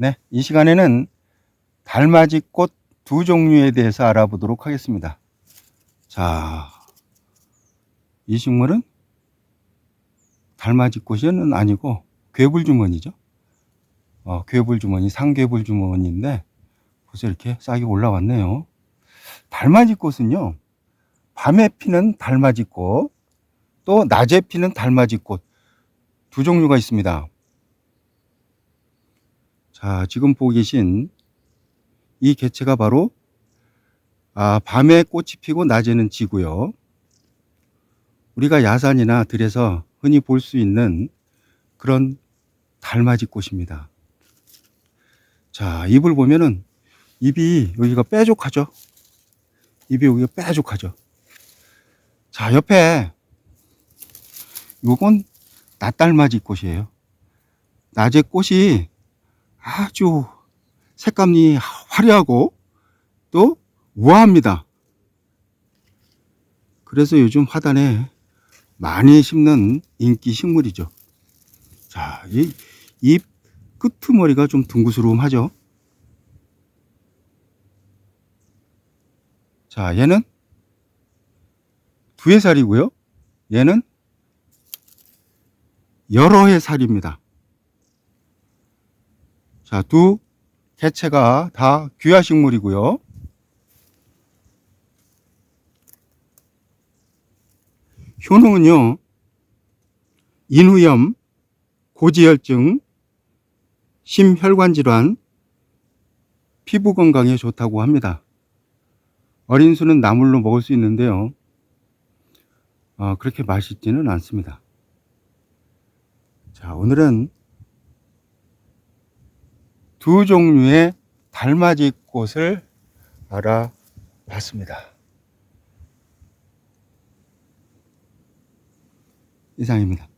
네, 이 시간에는 달맞이 꽃 두 종류에 대해서 알아보도록 하겠습니다. 자, 이 식물은 달맞이 꽃은 아니고 괴불주머니죠. 어, 괴불주머니, 상괴불주머니인데 벌써 이렇게 싹이 올라왔네요. 달맞이 꽃은요, 밤에 피는 달맞이 꽃, 또 낮에 피는 달맞이 꽃 두 종류가 있습니다. 자, 지금 보고 계신 이 개체가 바로 아, 밤에 꽃이 피고 낮에는 지고요. 우리가 야산이나 들에서 흔히 볼 수 있는 그런 달맞이 꽃입니다. 자, 잎을 보면은 잎이 여기가 뾰족하죠. 잎이 여기가 뾰족하죠. 자, 옆에 요건 낮달맞이 꽃이에요. 낮에 꽃이 아주 색감이 화려하고 또 우아합니다. 그래서 요즘 화단에 많이 심는 인기 식물이죠. 자, 이 잎 끄트머리가 좀 둥그스름하죠. 자, 얘는 두해 살이고요. 얘는 여러 해 살입니다. 자, 두 개체가 다 귀화식물이고요. 효능은요, 인후염, 고지혈증, 심혈관 질환, 피부 건강에 좋다고 합니다. 어린 수는 나물로 먹을 수 있는데요. 어, 그렇게 맛있지는 않습니다. 자, 오늘은 두 종류의 달맞이 꽃을 알아봤습니다. 이상입니다.